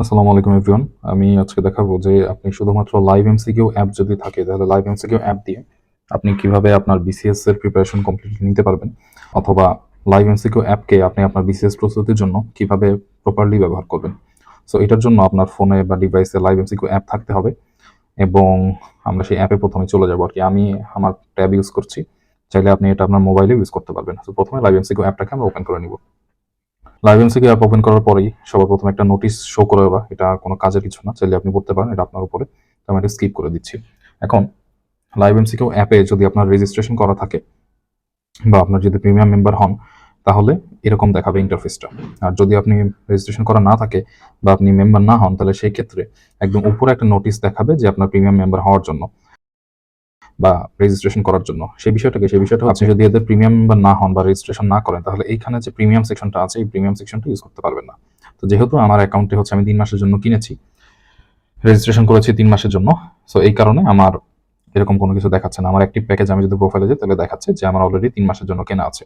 আসসালামু আলাইকুম এভরিওয়ান আমি আজকে দেখাবো যে আপনি শুধুমাত্র লাইভ এমসিকিউ অ্যাপ যদি থাকে, তাহলে লাইভ এমসিকিউ অ্যাপ দিয়ে আপনি কীভাবে আপনার বিসিএস এর প্রিপারেশন কমপ্লিটলি নিতে পারবেন, অথবা লাইভ এমসিকিউ অ্যাপকে আপনি আপনার বিসিএস প্রস্তুতির জন্য কীভাবে প্রপারলি ব্যবহার করবেন। সো এটার জন্য আপনার ফোনে বা ডিভাইসে লাইভ এমসিকিউ অ্যাপ থাকতে হবে এবং আমরা সেই অ্যাপে প্রথমে চলে যাব আর কি আমি আমার ট্যাব ইউজ করছি, চাইলে আপনি এটা আপনার মোবাইলে ইউজ করতে পারবেন। প্রথমে লাইভ এমসিকিউ অ্যাপটাকে আমরা ওপেন করে নিব। লাইভ এমসিকিউ অ্যাপ ওপেন করার পরেই সবার প্রথমে একটা নোটিশ শো করে দেওয়া এটা কোনো কাজের কিছু না, চাইলে আপনি পড়তে পারেন, এটা আপনার উপরে। আমি এটা স্কিপ করে দিচ্ছি। এখন লাইভ এমসিকিউ অ্যাপে যদি আপনার রেজিস্ট্রেশন করা থাকে বা আপনার যদি প্রিমিয়াম মেম্বার হন, তাহলে এরকম দেখাবে ইন্টারফেসটা আর যদি আপনি রেজিস্ট্রেশন করা না থাকে বা আপনি মেম্বার না হন, তাহলে সেই ক্ষেত্রে একদম উপরে একটা নোটিশ দেখাবে যে আপনার প্রিমিয়াম মেম্বার হওয়ার জন্য। বা রেজিস্ট্রেশন করার জন্য। সেই বিষয়টাকে, সেই বিষয়টা আপনি যদি এদের প্রিমিয়াম মেম্বার না হন বা রেজিস্ট্রেশন না করেন, তাহলে এইখানে যে প্রিমিয়াম সেকশনটা আছে, এই প্রিমিয়াম সেকশনটা ইউজ করতে পারবেন না। তো যেহেতু আমার অ্যাকাউন্টে হচ্ছে আমি তিন মাসের জন্য কিনেছি রেজিস্ট্রেশন করেছি তিন মাসের জন্য সো এই কারণে আমার এরকম কোনো কিছু দেখাচ্ছে না। আমার অ্যাক্টিভ প্যাকেজ আমি যদি প্রোফাইলে যাই, তাহলে দেখাচ্ছে যে আমার অলরেডি তিন মাসের জন্য কেনা আছে।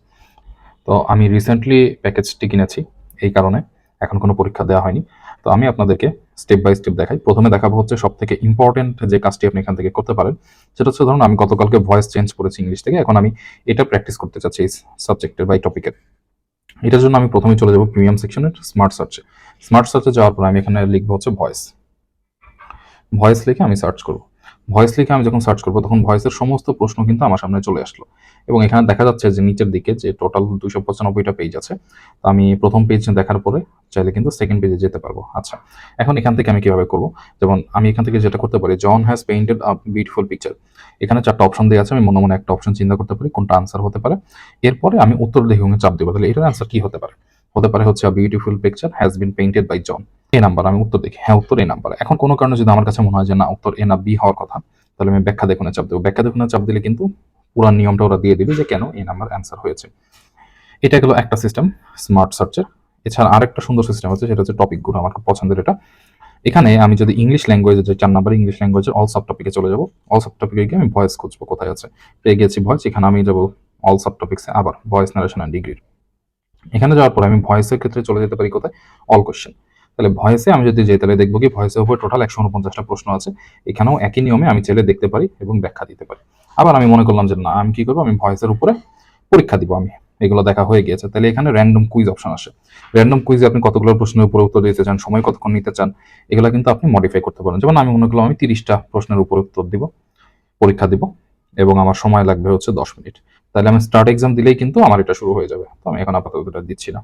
তো আমি রিসেন্টলি প্যাকেজটি কিনেছি, এই কারণে এখন কোনো পরীক্ষা দেওয়া হয়নি। তো আমি আপনাদেরকে স্টেপ বাই স্টেপ দেখাই। প্রথমে দেখাবো হচ্ছে সব থেকে ইম্পর্টেন্ট যে কাজটি আপনি এখান থেকে করতে পারেন। সেটা হচ্ছে ধরুন, আমি গতকালকে ভয়েস চেঞ্জ করেছি ইংলিশ থেকে, এখন আমি এটা প্র্যাকটিস করতে চাচ্ছি এই সাবজেক্টের বা এই টপিকের এটার জন্য আমি প্রথমে চলে যাব প্রিমিয়াম সেকশনের স্মার্ট সার্চে স্মার্ট সার্চে যাওয়ার পর আমি এখানে লিখব হচ্ছে ভয়েস ভয়েস লিখে আমি সার্চ করব। ভয়েস লিখে আমি যখন সার্চ করব, তখন ভয়েসের সমস্ত প্রশ্ন কিন্তু আমার সামনে চলে আসলো। এবং এখানে দেখা যাচ্ছে যে নিচের দিকে যে টোটাল দুশো পঁচানব্বইটা পেজ আছে, তো আমি প্রথম পেজ দেখার পরে চাইলে কিন্তু সেকেন্ড পেজে যেতে পারব। আচ্ছা এখন এখান থেকে আমি কীভাবে করব? যেমন আমি এখান থেকে যেটা করতে পারি John has painted a beautiful picture এখানে চারটা অপশন দেওয়া আছে, আমি মনে মনে একটা অপশন চিন্তা করতে পারি, কোনটা আনসার হতে পারে। এরপরে আমি উত্তর দেখে চাপ দেবো। তাহলে এটার আনসার কি হতে পারে? হতে পারে হচ্ছে beautiful picture has been painted by John এই নাম্বার, আমি উত্তর দেখি। হ্যাঁ উত্তর এই নাম্বার। এখন কোনো কারণে যদি আমার কাছে মনে হয় যে, না, উত্তর এ না বি হওয়ার কথা, তাহলে আমি ব্যাখ্যা দেখুনে চাপ দেবো। ব্যাখ্যা দেখুন চাপ দিলে কিন্তু পুরান নিয়মটা ওরা দিয়ে দিবে যে, কেন এই নাম্বার অ্যান্সার হয়েছে? এটা গেলো একটা সিস্টেম স্মার্ট সার্চের এছাড়া আরেকটা সুন্দর সিস্টেম আছে, সেটা হচ্ছে টপিকগুলো আমার খুব পছন্দের এটা। এখানে আমি যদি ইংলিশ ল্যাঙ্গুয়েজে যে, চার নাম্বার ইংলিশ ল্যাঙ্গুয়েজের অল সাব টপিকে চলে যাব। অল সাব টপিকে গিয়ে আমি ভয়েস খুঁজবো কোথায় আছে। পেয়ে গেছি ভয়েস এখানে আমি যাব অল সাব টপিক্সে আবার ভয়েস নারেশন অ্যান্ড ডিগ্রির এখানে যাওয়ার পর আমি ভয়েসের ক্ষেত্রে চলে যেতে পারি কোথায়? অল কোশ্চেন তাহলে ভয়েসে আমি যদি যাই, তাহলে দেখব কি ভয়েসের উপর টোটাল একশো উনপঞ্চাশটা প্রশ্ন আছে। এখানেও একই নিয়মে আমি চাইলে দেখতে পারি এবং ব্যাখ্যা দিতে পারি। আবার আমি মনে করলাম যে, না, আমি কি করব? আমি ভয়েসের উপরে পরীক্ষা দিব আমি। এগুলো দেখা হয়ে গিয়েছে। তাহলে এখানে র্যান্ডম কুইজ অপশন আসে। র্যান্ডম কুইজে আপনি কতগুলো প্রশ্নের উপর উত্তর দিতে চান, সময় কতক্ষণ নিতে চান, এগুলো কিন্তু আপনি মডিফাই করতে পারেন। যেমন আমি মনে করলাম আমি তিরিশটা প্রশ্নের উপর উত্তর দিব, পরীক্ষা দিব, এবং আমার সময় লাগবে হচ্ছে দশ মিনিট। তাহলে আমি স্টার্ট এক্সাম দিলেই কিন্তু আমার এটা শুরু হয়ে যাবে। তো আমি এখন আপাতত এটা দিচ্ছি না।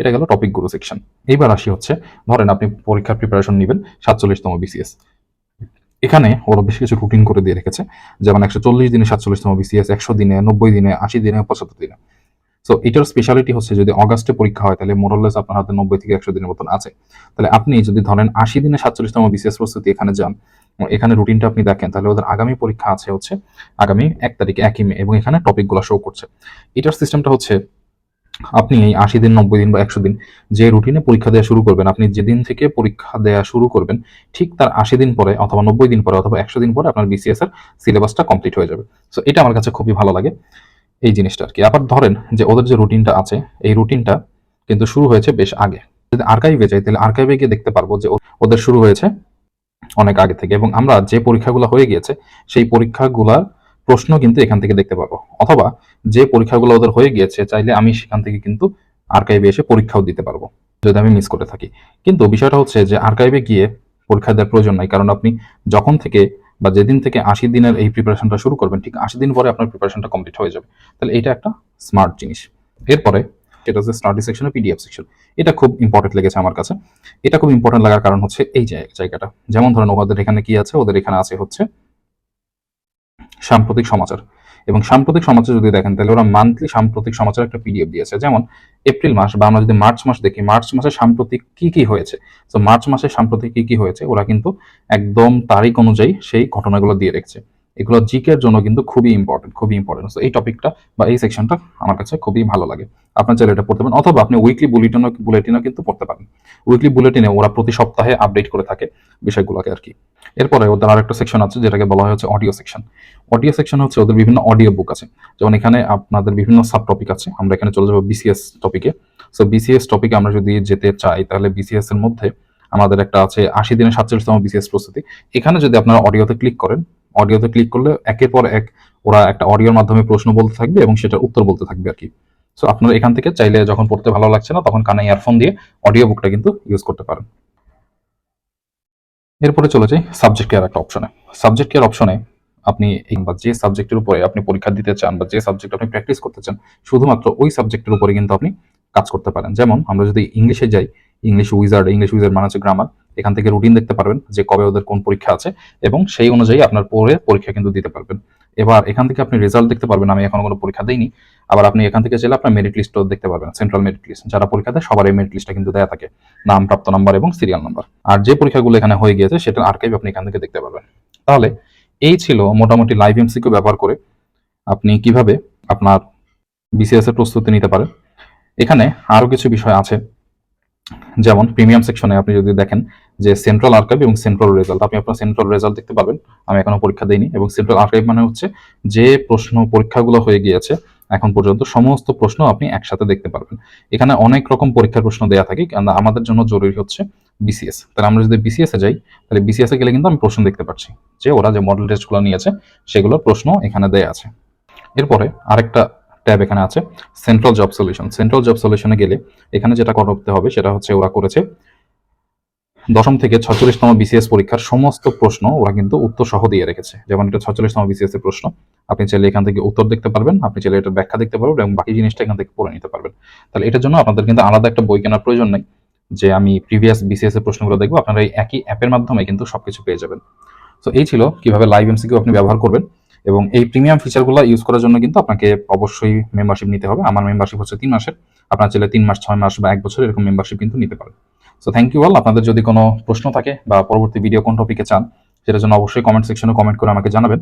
এটা গেল টপিক গুরু সেকশন এইবার আসি হচ্ছে, ধরেন আপনি পরীক্ষার প্রিপারেশন নেবেন সাতচল্লিশতম বিসিএস এখানে ওরা বেশ কিছু রুটিন করে দিয়ে রেখেছে। যেমন একশো চল্লিশ দিনে সাতচল্লিশতম বিসিএস একশো দিনে, নব্বই দিনে, আশি দিনে, পঁচাত্তর দিনে। সো এটার স্পেশালিটি হচ্ছে যদি অগাস্টে পরীক্ষা হয়, তাহলে মোরলেস আপনার হাতে নব্বই থেকে একশো দিনের মতন আছে। তাহলে আপনি যদি ধরেন আশি দিনে সাতচল্লিশতম বিশেষ প্রস্তুতি এখানে যান এখানে রুটিনটা আপনি দেখেন, তাহলে ওদের আগামী পরীক্ষা আছে হচ্ছে আগামী এক তারিখে, একই মে, এবং এখানে টপিকগুলো শো করছে। এটার সিস্টেমটা হচ্ছে আপনি এই আশি দিন, নব্বই দিন বা একশো দিন যে রুটিনে পরীক্ষা দেওয়া শুরু করবেন, আপনি যেদিন থেকে পরীক্ষা দেওয়া শুরু করবেন, ঠিক তার আশি দিন পরে অথবা নব্বই দিন পরে অথবা একশো দিন পরে আপনার বিসিএস এর সিলেবাসটা কমপ্লিট হয়ে যাবে। সো এটা আমার কাছে খুবই ভালো লাগে। এই জিনিসটা আর কি। আবার ধরেন যে ওদের যে রুটিনটা আছে, এই রুটিনটা কিন্তু শুরু হয়েছে বেশ আগে। যদি আর্কাইভে যাই, তাহলে আর্কাইভে গিয়ে দেখতে পারব যে ওদের শুরু হয়েছে অনেক আগে থেকে এবং আমরা যে পরীক্ষাগুলো হয়ে গিয়েছে, সেই পরীক্ষাগুলার প্রশ্ন কিন্তু এখান থেকে দেখতে পারব। অথবা যে পরীক্ষাগুলো ওদের হয়ে গিয়েছে, চাইলে আমি সেখান থেকে কিন্তু আর্কাইভে এসে পরীক্ষাও দিতে পারব, যদি আমি মিস করে থাকি। কিন্তু বিষয়টা হচ্ছে যে আর্কাইভে গিয়ে পরীক্ষা দেওয়ার প্রয়োজন নাই, কারণ আপনি যখন থেকে বা যেদিন থেকে আশি দিনের এই প্রিপারেশনটা শুরু করবেন, ঠিক আশি দিন পরে আপনার প্রিপারেশনটা কমপ্লিট হয়ে যাবে। তাহলে এটা একটা স্মার্ট জিনিস। এরপরে এটা হচ্ছে স্টাডি সেকশন পিডিএফ সেকশন এটা খুব ইম্পর্টেন্ট লেগেছে আমার কাছে। এটা খুব ইম্পর্টেন্ট লাগার কারণ হচ্ছে এই জায়গাটা। যেমন ধরেন ওদের এখানে কি আছে? ওদের এখানে আছে হচ্ছে সাম্প্রতিক সমাচার। এবং সাম্প্রতিক সমাচার যদি দেখেন, তাহলে ওরা মান্থলি সাম্প্রতিক সমাচার একটা পিডিএফ দিয়েছে। যেমন এপ্রিল মাস বা আমরা যদি মার্চ মাস দেখি মার্চ মাসে সাম্প্রতিক কি কি হয়েছে? তো মার্চ মাসে সাম্প্রতিক কি কি হয়েছে? ওরা কিন্তু একদম তারিখ অনুযায়ী সেই ঘটনাগুলো দিয়ে রেখেছে। এগুলো জিকের জন্য কিন্তু খুবই ইম্পর্টেন্ট খুবই ইম্পর্টেন্ট তো এই টপিকটা বা এই সেকশনটা আমার কাছে খুবই ভালো লাগে। আপনার চাইলে এটা পড়তে পারেন, অথবা আপনি উইকলি বুলেটিনও বুলেটিনও কিন্তু পড়তে পারেন। উইকলি বুলেটিনে ওরা প্রতি সপ্তাহে আপডেট করে থাকে বিষয়গুলোকে আর কি। এরপরে ওদের আরেকটা সেকশন আছে, যেটাকে বলা হয় হচ্ছে অডিও সেকশন অডিও সেকশন হচ্ছে ওদের বিভিন্ন অডিও বুক আছে। যেমন এখানে আপনাদের বিভিন্ন সাব টপিক আছে, আমরা এখানে চলে যাব বিসিএস টপিকে সো বিসিএস টপিকে আমরা যদি যেতে চাই, তাহলে বিসিএস এর মধ্যে আমাদের একটা আছে আশি দিনের সাতচল্লিশতম বিসিএস প্রস্তুতি। এখানে যদি আপনারা অডিওতে ক্লিক করেন, অডিওতে ক্লিক করলে একের পর এক ওরা একটা অডিওর মাধ্যমে প্রশ্ন বলতে থাকবে এবং সেটার উত্তর বলতে থাকবে আর কি। সো আপনারা এখান থেকে চাইলে যখন পড়তে ভালো লাগছে না, তখন কানে ইয়ারফোন দিয়ে অডিও বুকটা কিন্তু ইউজ করতে পারেন। এরপরে চলে যাই সাবজেক্ট কেয়ার একটা অপশনে সাবজেক্ট কেয়ার অপশনে আপনি বা যে সাবজেক্টের উপরে আপনি পরীক্ষা দিতে চান বা যে সাবজেক্ট আপনি প্র্যাকটিস করতে চান, শুধুমাত্র ওই সাবজেক্টের উপরে কিন্তু আপনি কাজ করতে পারেন। যেমন আমরা যদি ইংলিশে যাই ইংলিশ উইজার্ড ইংলিশ উইজার্ড মানে হচ্ছে গ্রামার এখান থেকে রুটিন দেখতে পারবেন যে কবে ওদের কোন পরীক্ষা আছে এবং সেই অনুযায়ী আপনার পরে পরীক্ষা কিন্তু দিতে পারবেন। এবার এখান থেকে আপনি রেজাল্ট দেখতে পারবেন, আমি এখনও কোনো পরীক্ষা দিইনি। আবার আপনি এখান থেকে চাইলে আপনার মেরিট লিস্টও দেখতে পারবেন সেন্ট্রাল মেরিট লিস্ট যারা পরীক্ষা দেয় সবার এই মেরিট লিস্টটা কিন্তু দেওয়া থাকে। নাম, প্রাপ্ত নাম্বার এবং সিরিয়াল নাম্বার আর যে পরীক্ষাগুলো এখানে হয়ে গিয়েছে, সেটার আর্কাইভ আপনি এখান থেকে দেখতে পারবেন। তাহলে এই ছিল মোটামুটি লাইভ এমসিকিউ ব্যবহার করে আপনি কীভাবে আপনার বিসিএস এর প্রস্তুতি নিতে পারেন। এখানে আরও কিছু বিষয় আছে। যেমন প্রিমিয়াম সেকশনে আপনি যদি দেখেন যে সেন্ট্রাল আর্কাইভ এবং সেন্ট্রাল রেজাল্ট আপনি আপনার সেন্ট্রাল রেজাল্ট দেখতে পাবেন। আমি এখনও পরীক্ষা দিইনি। এবং সেন্ট্রাল আর্কাইভ মানে হচ্ছে যে প্রশ্ন পরীক্ষাগুলো হয়ে গিয়েছে, এখন পর্যন্ত সমস্ত প্রশ্ন আপনি একসাথে দেখতে পারবেন। এখানে অনেক রকম পরীক্ষার প্রশ্ন দেওয়া থাকে, কারণ আমাদের জন্য জরুরি হচ্ছে বিসিএস তাহলে আমরা যদি বিসিএস এ যাই, তাহলে বিসিএস এ গেলে কিন্তু আমি প্রশ্ন দেখতে পাচ্ছি যে ওরা যে মডেল টেস্টগুলো নিয়েছে, সেগুলোর প্রশ্ন এখানে দেয়া আছে। এরপরে আরেকটা ট্যাব এখানে আছে central job solution central job সলিউশনে গেলে এখানে যেটা করতে হবে সেটা হচ্ছে ওরা করেছে দশম থেকে ছচল্লিশতম বিসিএস পরীক্ষার সমস্ত প্রশ্ন ওরা কিন্তু উত্তর সহ দিয়ে রেখেছে। যেমন এটা ছচল্লিশতম বিসিএস এর প্রশ্ন, আপনি চাইলে এখান থেকে উত্তর দেখতে পারবেন, আপনি চাইলে এটার ব্যাখ্যা দেখতে পারবেন এবং বাকি জিনিসটা এখান থেকে পড়ে নিতে পারবেন। তাহলে এটার জন্য আপনাদের কিন্তু আলাদা একটা বই কেনার প্রয়োজন নেই, যে আমি প্রিভিয়াস বিসিএস এর প্রশ্নগুলো দেখব, আপনারা এই একই অ্যাপের মাধ্যমে কিন্তু সবকিছু পেয়ে যাবেন। তো এই ছিল কীভাবে লাইভ এমসিকিউ আপনি ব্যবহার করবেন। এবং এই প্রিমিয়াম ফিচারগুলো ইউজ করার জন্য কিন্তু আপনাকে অবশ্যই মেম্বারশিপ নিতে হবে। আমার মেম্বারশিপ হচ্ছে তিন মাসের। আপনার চাইলে তিন মাস, ছয় মাস বা এক বছর এরকম মেম্বারশিপ কিন্তু নিতে পারেন। সো থ্যাংক ইউ অল আপনাদের যদি কোনো প্রশ্ন থাকে বা পরবর্তী ভিডিও কোন টপিকে চান, সেটার জন্য অবশ্যই কমেন্ট সেকশনে কমেন্ট করে আমাকে জানাবেন।